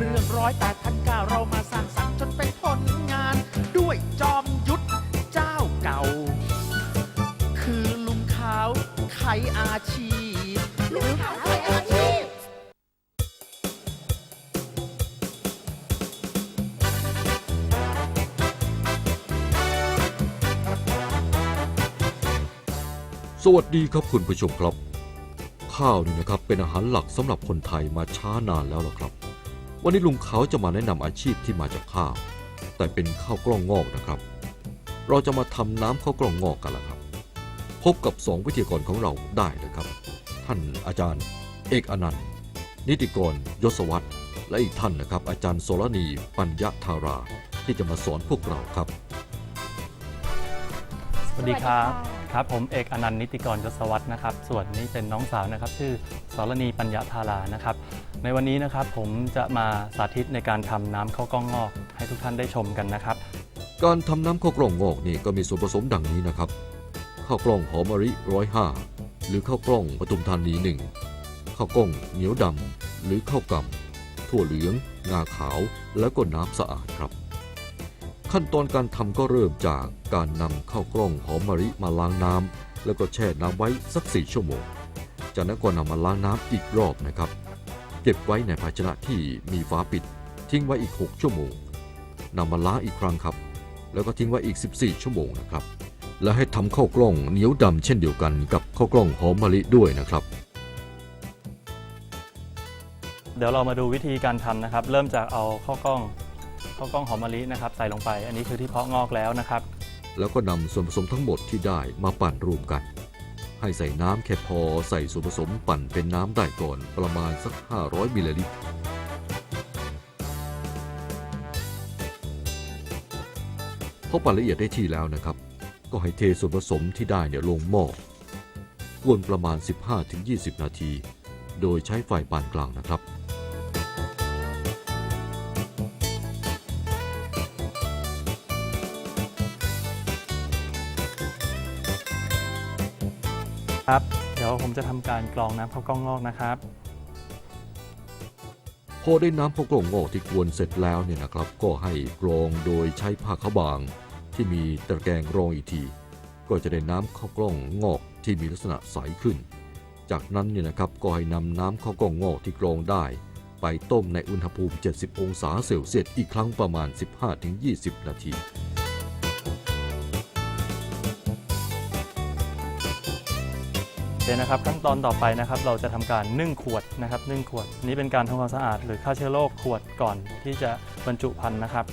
เรื่อยแปดพันเก้าเรามาสร้างสรรค์จนเป็นผลงาน ด้วยจอมยุทธเจ้าเก่า คือลุงขาวไขอาชีพลุงขาวไขอาชีพสวัสดีครับคุณผู้ชมครับ ข้าวนี่นะครับเป็นอาหารหลักสำหรับคนไทยมาช้านานแล้วล่ะครับ วันนี้ลุงเขาจะมาแนะนำอาชีพที่มาจากข้าว แต่เป็นข้าวกล้องงอกนะครับ เราจะมาทำน้ำข้าวกล้องงอกกันละครับ พบกับสองวิทยากรของเราได้เลยครับ ท่านอาจารย์ เอกอนันต์ นิติกรยศวัตรและอีกท่านนะครับ อาจารย์โสรณีปัญญาธารา ที่จะมาสอนพวกเราครับ สวัสดีครับครับผมเอกอนันต์นิติกรยศวัฒน์นะครับ ส่วนนี้เป็นน้องสาวนะครับชื่อสรณีปัญญาธารานะครับ ในวันนี้นะครับผมจะมาสาธิตในการทำน้ำข้าวกล้องงอก ให้ทุกท่านได้ชมกันนะครับ การทำน้ำข้าวกล้องงอกนี่ก็มีส่วนผสมดังนี้นะครับ ข้าวกล้องหอมมะลิร้อยห้าหรือข้าวกล้องปทุมธานีหนึ่งข้าวกล้องเหนียวดำหรือข้าวกำถั่วเหลือง งาขาวแล้วก็น้ำสะอาดครับ ขั้นตอนการทำก็เริ่มจากการนำข้าวกล้องหอมมะลิมาล้างน้ำแล้วก็แช่น้ำไว้สักสี่ชั่วโมง จากนั้นก็นำมาล้างน้ำอีกรอบนะครับ เก็บไว้ในภาชนะที่มีฝาปิด ทิ้งไว้อีก 6 ชั่วโมงนำมาล้างอีกครั้งครับ แล้วก็ทิ้งไว้อีก 14 ชั่วโมงนะครับ และให้ทำข้าวกล้องเหนียวดำเช่นเดียวกันกับข้าวกล้องหอมมะลิด้วยนะครับ เดี๋ยวเรามาดูวิธีการทำนะครับ เริ่มจากเอาข้าวกล้องข้าวกล้องหอมมะลินะครับใส่ลงไป อันนี้คือที่เพาะงอกแล้วนะครับ แล้วก็นำส่วนผสมทั้งหมดที่ได้มาปั่นรวมกัน ให้ใส่น้ำแค่พอใส่ส่วนผสมปั่นเป็นน้ำได้ก่อนประมาณสัก 500 มิลลิลิตร พอปั่นละเอียดได้ที่แล้วนะครับ ก็ให้เทส่วนผสมที่ได้เนี่ยลงหม้อกวนประมาณ 15-20 นาที โดยใช้ไฟปานกลางนะครับ ครับ เดี๋ยวผมจะทำการกรองน้ำข้าวกล้องงอกนะครับ พอได้น้ำข้าวกล่องงอกที่กวนเสร็จแล้วเนี่ยนะครับ ก็ให้กรองโดยใช้ผ้าขาวบาง ที่มีตะแกรงรองอีกที ก็จะได้น้ำข้าวกล้องงอกที่มีลักษณะใสขึ้น จากนั้นเนี่ยนะครับก็ให้นำน้ำข้าวกล้องงอกที่กรองได้ ไปต้มในอุณหภูมิ 70 องศาเซลเซียสอีกครั้งประมาณ 15-20 นาที โอเคนะครับ ขั้นตอนต่อไปนะครับ เราจะทำการนึ่งขวดนะครับนึ่งขวดนี้เป็นการทำความสะอาดหรือฆ่าเชื้อโรคขวดก่อนที่จะบรรจุภัณฑ์นะครับ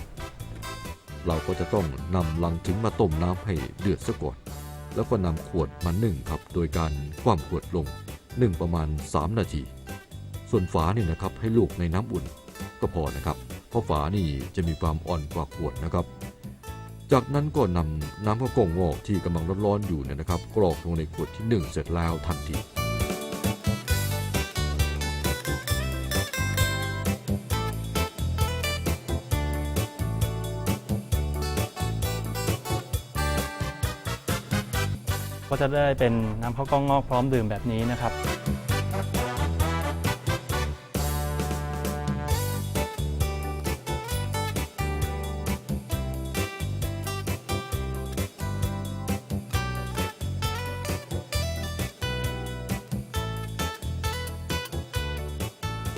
เราก็จะต้องนำลังถึงมาต้มน้ำให้เดือดซะก่อนแล้วก็นำขวดมานึ่งครับ โดยการคว่ำขวดลงนึ่งประมาณ 3 นาที ส่วนฝานี่นะครับให้ลูกในน้ำอุ่นก็พอนะครับ เพราะฝานี่จะมีความอ่อนกว่าขวดนะครับ จากนั้นก็นำน้ำข้าวกล้องงอกที่กำลังร้อนๆอยู่เนี่ยนะครับกรอกลงในขวดที่นึ่งเสร็จแล้วทันทีก็จะได้เป็นน้ำข้าวกล้องงอกพร้อมดื่มแบบนี้นะครับ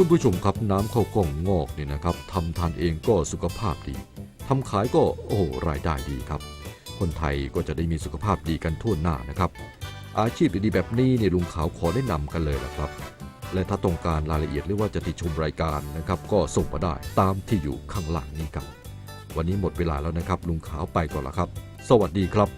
คุณผู้ชมครับน้ำข้าวกล้องงอกเนี่ยนะครับทำทานเองก็สุขภาพดีทำขายก็โอ้โรายได้ดีครับ คนไทยก็จะได้มีสุขภาพดีกันทั่วหน้านะครับ อาชีพดีๆแบบนี้เนี่ยลุงขาวขอแนะนำกันเลยละครับ และถ้าต้องการรายละเอียดหรือว่าจะติดชมรายการนะครับ ก็ส่งมาได้ตามที่อยู่ข้างหลังนี้ครับ วันนี้หมดเวลาแล้วนะครับ ลุงขาวไปก่อนละครับ สวัสดีครับ